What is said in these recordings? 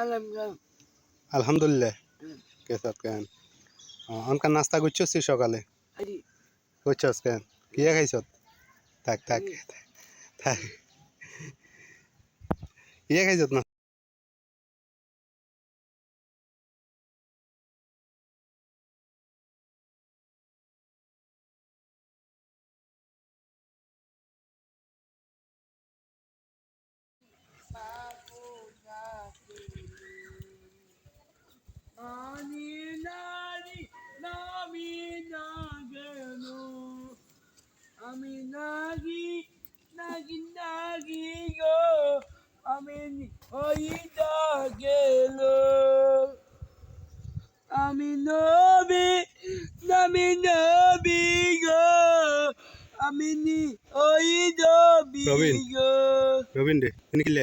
আলম গাম আলহামদুলিল্লাহ হুম। কেসাত কেন অনকার নাস্তা করছিস সকালে আদি করছস কেন কিয়া খাইছত থাক থাক থাক কিয়া খাইছত না আমি নাগি নাগি নাগি গো আমি ওই দা গেল আমি নবি নামি নবি গো আমি নি ওই দবি রবিন। গো রবিন রে তিনি কিলে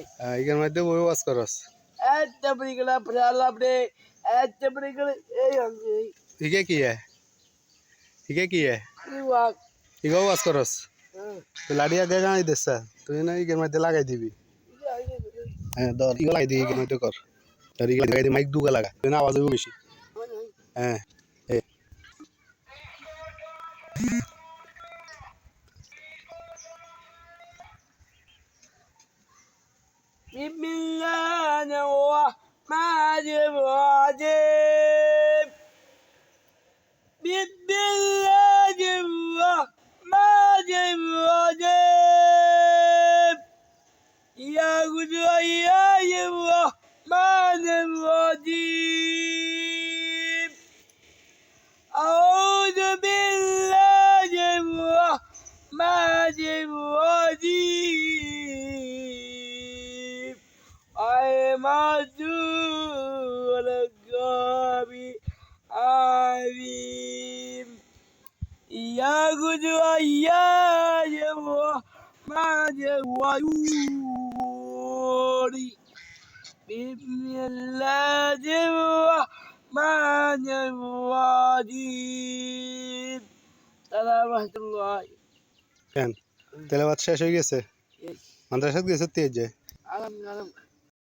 Mulai. ইগের মধ্যে ওই ওয়াজ করস। it up, eh, yeah. কি ইগে কি You walk. ইগো ওয়াজ করস। Eh, তো লাড়ি আগে গাই দেছা তুই না ইগের মধ্যে লাগাই দিবি। yeah. হ্যাঁ ধর ইগো লাগাই দি ইগের মধ্যে কর। ধর ইগো লাগাই মাইক দুগা লাগা। তুই না আওয়াজ হইব বেশি। হ্যাঁ। بسم الله الرحمن الرحيم I'm a dual gabi Amin Ya gudu ya yawa ma yawa yuri Bismillahirrahmanirrahim Salamatullah কেন তেলাবাদ শেষ হয়ে গেছে মাদ্রাসাত গেছে তেজ যায় Alam alam